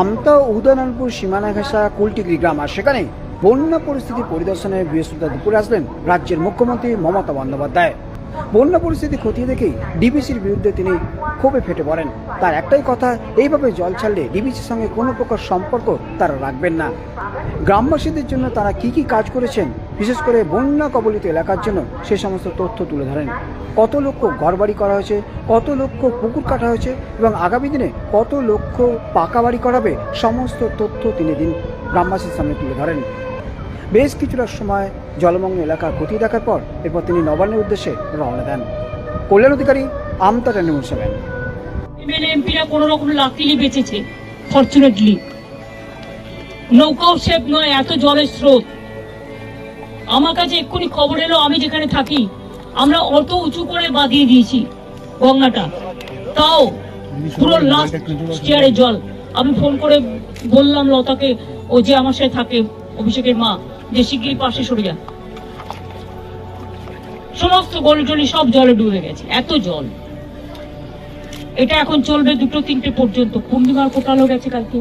আমতা উদয়নারায়ণপুর সীমানা ঘেঁষা কুলটিগড়ি গ্রাম, আর সেখানে বন্যা পরিস্থিতি পরিদর্শনে বৃহস্পতিবার দুপুরে আসলেন রাজ্যের মুখ্যমন্ত্রী মমতা বন্দ্যোপাধ্যায়। বন্যা পরিস্থিতি খতিয়ে দেখেই ডিবিসির বিরুদ্ধে তিনি ক্ষোভে ফেটে পড়েন। তার একটাই কথা, এইভাবে জল ছাড়লে ডিবিসির সঙ্গে কোনো প্রকার সম্পর্ক তারা রাখবেন না। গ্রামবাসীদের জন্য তারা কি কি কাজ করেছেন বিশেষ করে বন্যা কবলিত এলাকার জন্য সে সমস্ত তথ্য তুলে ধরেন। কত লক্ষ ঘরবাড়ি করা হয়েছে, কত লক্ষ পুকুর কাটা হয়েছে এবং আগামী দিনে কত লক্ষ পাকা বাড়ি করাবে সমস্ত তথ্য তিনি দিন গ্রামবাসীর সামনে তুলে ধরেন। বেশ কিছুটা সময় জলমগ্ন এলাকা ক্ষতি দেখার পর এরপর তিনি নবান্নের উদ্দেশ্যে রওনা দেন। কল্যাণ অধিকারী আমতাটা নিউজ সেভেন এমপিরা কোনো রকম বেঁচেছে ফর্চুনেটলি নৌকাও সেফ নয়, এত জলের স্রোত। আমার কাছে এক্ষুনি খবর এলো, আমি যেখানে থাকি, আমরা অত উঁচু করে বাঁধিয়ে দিয়েছি গঙ্গাটা। তাও পুরো লাস্ট জল। আমি ফোন করে বললাম লতাকে, ও যে আমার সাথে থাকে, অভিষেকের মা, যে শিগগিরই পাশে সরে যা। সমস্ত গলি টলি সব জলে ডুবে গেছে, এত জল। এটা এখন চলবে দুটো তিনটে পর্যন্ত পূর্ণিমার কোটালো গেছে কালকে।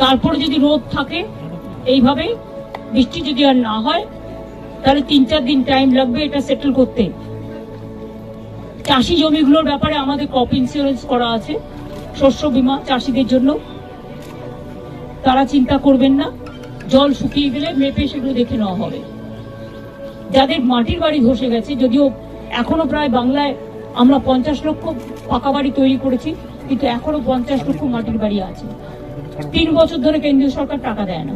তারপরে যদি রোদ থাকে এইভাবে বৃষ্টি যদি আর না হয়, তাহলে তিন চার দিন টাইম লাগবে এটা সেটেল করতে। চাষি জমিগুলোর ব্যাপারে আমাদের ক্রপ ইন্স্যুরেন্স করা আছে, শস্য বীমা চাষিদের জন্য। তারা চিন্তা করবেন না, জল শুকিয়ে গেলে মেপে সেগুলো দেখে নেওয়া হবে। যাদের মাটির বাড়ি ধসে গেছে, যদিও এখনও প্রায় বাংলায় আমরা পঞ্চাশ লক্ষ পাকা বাড়ি তৈরি করেছি, কিন্তু এখনও পঞ্চাশ লক্ষ মাটির বাড়ি আছে। তিন বছর ধরে কেন্দ্রীয় সরকার টাকা দেয় না।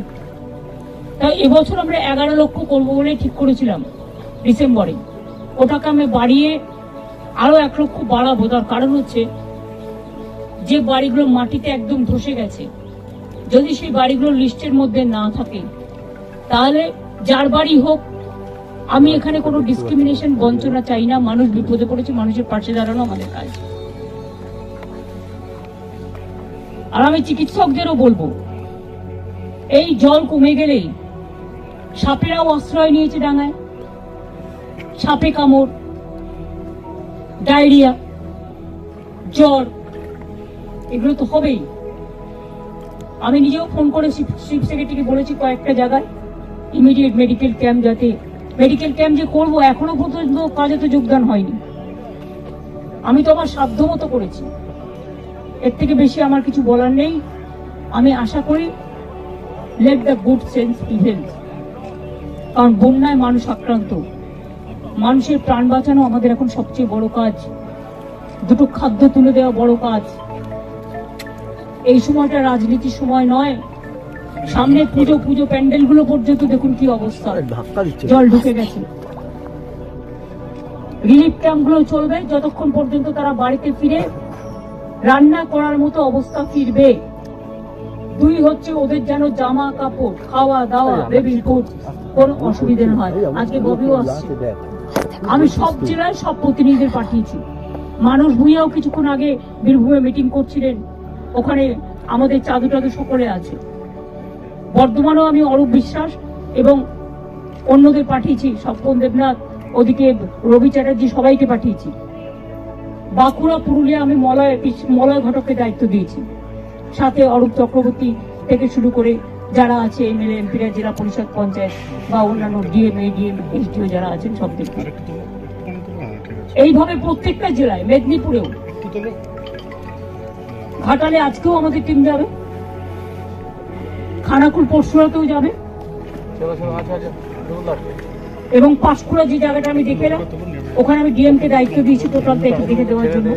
তাই এবছর আমরা এগারো লক্ষ করব বলে ঠিক করেছিলাম ডিসেম্বরে। ওটাকে আমি বাড়িয়ে আরও এক লক্ষ বাড়াবো। তার কারণ হচ্ছে, যে বাড়িগুলো মাটিতে একদম ধসে গেছে, যদি সেই বাড়িগুলো লিস্টের মধ্যে না থাকে, তাহলে যার বাড়ি হোক, আমি এখানে কোনো ডিসক্রিমিনেশন বঞ্চনা চাই না। মানুষ বিপদে পড়েছে, মানুষের পাশে দাঁড়ানো আমাদের কাজ। আর আমি চিকিৎসকদেরও বলব, এই জল কমে গেলেই সাপেরাও আশ্রয় নিয়েছে ডাঙায়। সাপে কামড়, ডায়রিয়া, জ্বর, এগুলো তো হবেই। আমি নিজেও ফোন করে চিফ সেক্রেটারিকে বলেছি কয়েকটা জায়গায় ইমিডিয়েট মেডিকেল ক্যাম্প যাতে মেডিকেল ক্যাম্প যে করব, এখনও পর্যন্ত কাজে তো যোগদান হয়নি। আমি তো আমার সাধ্য মতো করেছি। এর থেকে বেশি আমার কিছু বলার নেই। আমি আশা করি let the good sense prevail কারণ বন্যায় মানুষ আক্রান্ত। মানুষের প্রাণ বাঁচানো আমাদের এখন সবচেয়ে বড় কাজ। দুটো খাদ্য তুলে দেওয়া বড় কাজ। এই সময়টা রাজনীতির সময় নয়। সামনে পুজো পুজো প্যান্ডেলগুলো পর্যন্ত দেখুন কি অবস্থা। জল ঢুকে গেছে। রিলিফ ক্যাম্পগুলো চলবে। যতক্ষণ পর্যন্ত তারা বাড়িতে ফিরে রান্না করার মতো অবস্থা ফিরবে। দুই হচ্ছে ওদের যেন জামা কাপড় খাওয়া দাওয়া বেবি ফুড কোন অসুবিধে না হয় আজকে ববিও আসছে। আমি সব জেলায় সব প্রতিনিধিদের পাঠিয়েছি। মানুষ ভুইয়াও কিছুক্ষণ আগে বীরভূমে মিটিং করছিলেন। ওখানে আমাদের চাদু টাদু সকলে আছে। বর্ধমানেও আমি অরূপ বিশ্বাস এবং অন্যদের পাঠিয়েছি স্বপন দেবনাথ ওদিকে রবি চ্যাটার্জি সবাইকে পাঠিয়েছি। বাঁকুড়া পুরুলিয়া আমি মলয় মলয় ঘটককে দায়িত্ব দিয়েছি। সাথে অরূপ চক্রবর্তী থেকে শুরু করে যারা আছে এমএলএ এমপিরা জেলা পরিষদ পঞ্চায়েত বা অন্যান্য ডিএম এডিএম এসডিও যারা আছেন ঠিক আছে এইভাবে প্রত্যেকটা জেলায় মেদিনীপুরেও। ঘাটালে আজকেও আমাদের টিম যাবে। খানাকুল পরশুরাতেও যাবে। এবং পাঁশকুড়া যে জায়গাটা আমি দেখে এলাম ওখানে আমি ডিএম কে দায়িত্ব দিয়েছি টোটাল দেখে দেখে দেওয়ার জন্য।